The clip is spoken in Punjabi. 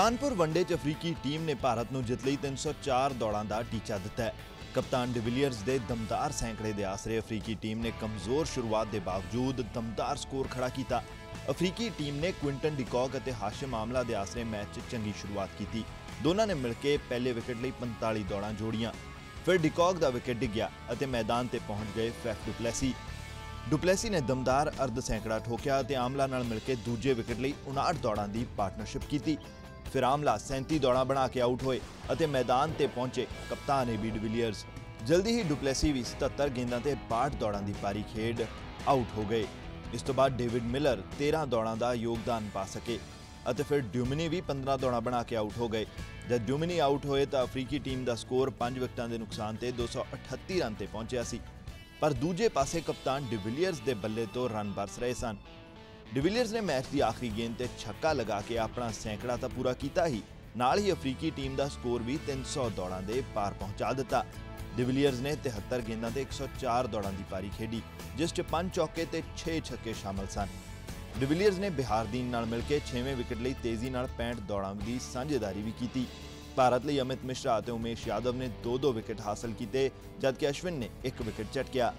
ਕਾਨਪੁਰ ਵਨਡੇ 'ਚ ਅਫਰੀਕੀ ਟੀਮ ਨੇ ਭਾਰਤ ਨੂੰ ਜਿੱਤ ਲਈ 304 ਦੌੜਾਂ ਦਾ ਟੀਚਾ ਦਿੱਤਾ ਹੈ ਕਪਤਾਨ ਡਿਵੀਲੀਅਰਸ ਦੇ ਦਮਦਾਰ ਸੈਂਕੜੇ ਦੇ ਆਸਰੇ ਅਫਰੀਕੀ ਟੀਮ ਨੇ ਕਮਜ਼ੋਰ ਸ਼ੁਰੂਆਤ ਦੇ ਬਾਵਜੂਦ ਦਮਦਾਰ ਸਕੋਰ ਖੜਾ ਕੀਤਾ ਅਫਰੀਕੀ ਟੀਮ ਨੇ ਕੁਇੰਟਨ ਡਿਕੌਕ ਅਤੇ ਹਾਸ਼ਿਮ ਆਮਲਾ ਦੇ ਆਸਰੇ ਮੈਚ 'ਚ ਚੰਗੀ ਸ਼ੁਰੂਆਤ ਕੀਤੀ ਦੋਨਾਂ ਨੇ ਮਿਲ ਕੇ ਪਹਿਲੇ ਵਿਕਟ ਲਈ 45 ਦੌੜਾਂ ਜੋੜੀਆਂ ਫਿਰ ਡਿਕੌਕ ਦਾ ਵਿਕਟ ਡਿੱਗਿਆ ਅਤੇ ਮੈਦਾਨ ਤੇ ਪਹੁੰਚ ਗਏ ਫੈਫ ਡੁਪਲੈਸੀ ਡੁਪਲੈਸੀ ਨੇ ਦਮਦਾਰ ਅਰਧ ਸੈਂਕੜਾ ਠੋਕਿਆ ਤੇ ਆਮਲਾ ਨਾਲ ਮਿਲ ਕੇ ਦੂਜੇ ਵਿਕਟ ਲਈ 59 ਦੌੜਾਂ ਦੀ ਪਾਰਟਨਰਸ਼ਿਪ ਕੀਤੀ ਫਿਰ ਆਮਲਾ 37 ਦੌੜਾਂ ਬਣਾ ਕੇ ਆਊਟ ਹੋਏ ਅਤੇ ਮੈਦਾਨ ਤੇ ਪਹੁੰਚੇ ਕਪਤਾਨ ਏਬੀ ਡਿਵਿਲੀਅਰਸ ਜਲਦੀ ਹੀ ਡੁਪਲੈਸੀ ਵੀ 77 ਗੇਂਦਾਂ ਤੇ 62 ਦੌੜਾਂ ਦੀ ਪਾਰੀ ਖੇਡ ਆਊਟ ਹੋ ਗਏ। ਇਸ ਤੋਂ ਬਾਅਦ ਡੇਵਿਡ ਮਿਲਰ 13 ਦੌੜਾਂ ਦਾ ਯੋਗਦਾਨ ਪਾ ਸਕੇ ਅਤੇ ਫਿਰ ਡਿਊਮਿਨੀ ਵੀ 15 ਦੌੜਾਂ ਬਣਾ ਕੇ ਆਊਟ ਹੋ ਗਏ। ਜਦ ਡਿਊਮਨੀ ਆਊਟ ਹੋਏ ਤਾਂ ਅਫਰੀਕੀ ਟੀਮ ਦਾ ਸਕੋਰ 5 ਵਿਕਟਾਂ ਦੇ ਨੁਕਸਾਨ ਤੇ 238 ਰਨ ਤੇ ਪਹੁੰਚਿਆ ਸੀ। ਪਰ ਦੂਜੇ ਪਾਸੇ ਕਪਤਾਨ ਡਿਵਿਲੀਅਰਸ ਦੇ ਬੱਲੇ ਤੋਂ ਰਨ ਬਰਸ ਰਹੇ ਸਨ। ਡਿਵੀਲੀਅਰਸ ਨੇ ਮੈਚ ਦੀ ਆਖਰੀ ਗੇਂਦ ਤੇ ਛੱਕਾ ਲਗਾ ਕੇ ਆਪਣਾ ਸੈਂਕੜਾ ਤਾਂ ਪੂਰਾ ਕੀਤਾ ਹੀ ਨਾਲ ਹੀ ਅਫਰੀਕੀ ਟੀਮ ਦਾ ਸਕੋਰ ਵੀ 300 ਦੌੜਾਂ ਦੇ ਪਾਰ ਪਹੁੰਚਾ ਦਿੱਤਾ। ਡਿਵੀਲੀਅਰਸ ਨੇ 73 ਗੇਂਦਾਂ ਤੇ 104 ਦੌੜਾਂ ਦੀ ਪਾਰੀ ਖੇਡੀ, ਜਿਸ 'ਚ 5 ਚੌਕੇ ਤੇ 6 ਛੱਕੇ ਸ਼ਾਮਲ ਸਨ। ਡਿਵੀਲੀਅਰਸ ਨੇ ਬਿਹਾਰ ਦੀਨ ਨਾਲ ਮਿਲ ਕੇ 6ਵੇਂ ਵਿਕਟ ਲਈ ਤੇਜ਼ੀ ਨਾਲ 65 ਦੌੜਾਂ ਦੀ ਸਾਂਝੇਦਾਰੀ ਵੀ ਕੀਤੀ। ਭਾਰਤ ਲਈ ਅਮਿਤ ਮਿਸ਼ਰਾ ਅਤੇ ਉਮੇਸ਼ ਯਾਦਵ ਨੇ ਦੋ ਦੋ ਵਿਕਟ ਹਾਸਲ ਕੀਤੇ, ਜਦਕਿ ਅਸ਼ਵਿਨ ਨੇ ਇੱਕ ਵਿਕਟ ਝਟਕਿਆ।